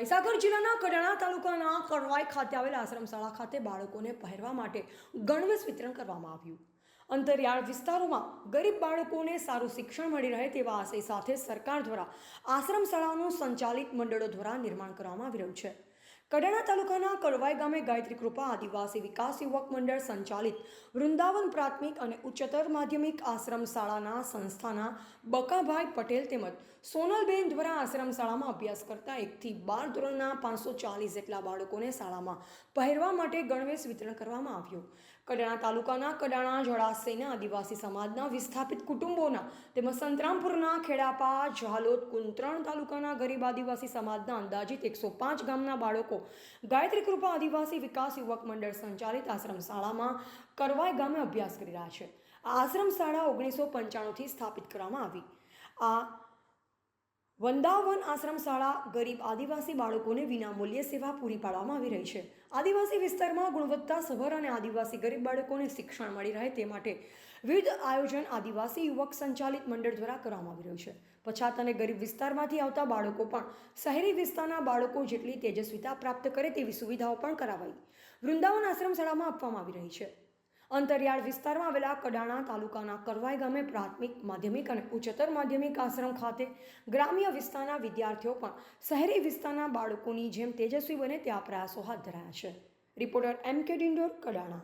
મહીસાગર જિલ્લાના કડાણા તાલુકાના કડવાઈ ખાતે આવેલ આશ્રમશાળા ખાતે બાળકોને પહેરવા માટે ગણવેશ વિતરણ કરવામાં આવ્યું. અંતરિયાળ વિસ્તારોમાં ગરીબ બાળકોને સારું શિક્ષણ મળી રહે તેવા આશય સાથે સરકાર દ્વારા આશ્રમશાળાનું સંચાલિત મંડળો દ્વારા નિર્માણ કરવામાં આવી રહ્યું છે. કડાણા તાલુકાના કડવાઈ ગામે ગાયત્રી કૃપા આદિવાસી વિકાસ યુવક મંડળ સંચાલિત વૃંદાવન પ્રાથમિક અને ઉચ્ચતર માધ્યમિક આશ્રમ શાળાના સંસ્થાના બકાભાઈ પટેલ તેમજ સોનલબેન દ્વારા આશ્રમ શાળામાં અભ્યાસ કરતા એકથી બાર ધોરણના પાંચસો ચાલીસ જેટલા બાળકોને શાળામાં પહેરવા માટે ગણવેશ વિતરણ કરવામાં આવ્યું. કડાણા તાલુકાના કડાણા જળાશયના આદિવાસી સમાજના વિસ્થાપિત કુટુંબોના તેમજ સંતરામપુરના ખેડાપા, ઝાલોદ, કુંત્રણ તાલુકાના ગરીબ આદિવાસી સમાજના અંદાજિત એકસો પાંચ ગામના બાળકો ગાયત્રી કૃપા આદિવાસી વિકાસ યુવક મંડળ સંચાલિત આશ્રમ શાળામાં કરવાઈ ગામે અભ્યાસ કરી રહ્યા છે. આ આશ્રમ શાળા ઓગણીસો પંચાણુંથી સ્થાપિત કરવામાં આવી. આ વંદાવન આશ્રમ શાળા ગરીબ આદિવાસી બાળકોને વિનામૂલ્યે સેવા પૂરી પાડવામાં આવી રહી છે. આદિવાસી વિસ્તારમાં ગુણવત્તા સભર અને આદિવાસી ગરીબ બાળકોને શિક્ષણ મળી રહે તે માટે વિવિધ આયોજન આદિવાસી યુવક સંચાલિત મંડળ દ્વારા કરવામાં આવી રહ્યું છે. પછાત અને ગરીબ વિસ્તારમાંથી આવતા બાળકો પણ શહેરી વિસ્તારના બાળકો જેટલી તેજસ્વીતા પ્રાપ્ત કરે તેવી સુવિધાઓ પણ કરાવાઈ. વૃંદાવન આશ્રમ શાળામાં આપવામાં આવી રહી છે. અંતરિયાળ વિસ્તારમાં આવેલા કડાણા તાલુકાના કરવાઈ ગામે પ્રાથમિક માધ્યમિક અને ઉચ્ચતર માધ્યમિક આશ્રમ ખાતે ગ્રામ્ય વિસ્તારના વિદ્યાર્થીઓ પણ શહેરી વિસ્તારના બાળકોની જેમ તેજસ્વી બને ત્યાં પ્રયાસો હાથ ધરાયા છે. રિપોર્ટર એમ કે ડિંડોર, કડાણા.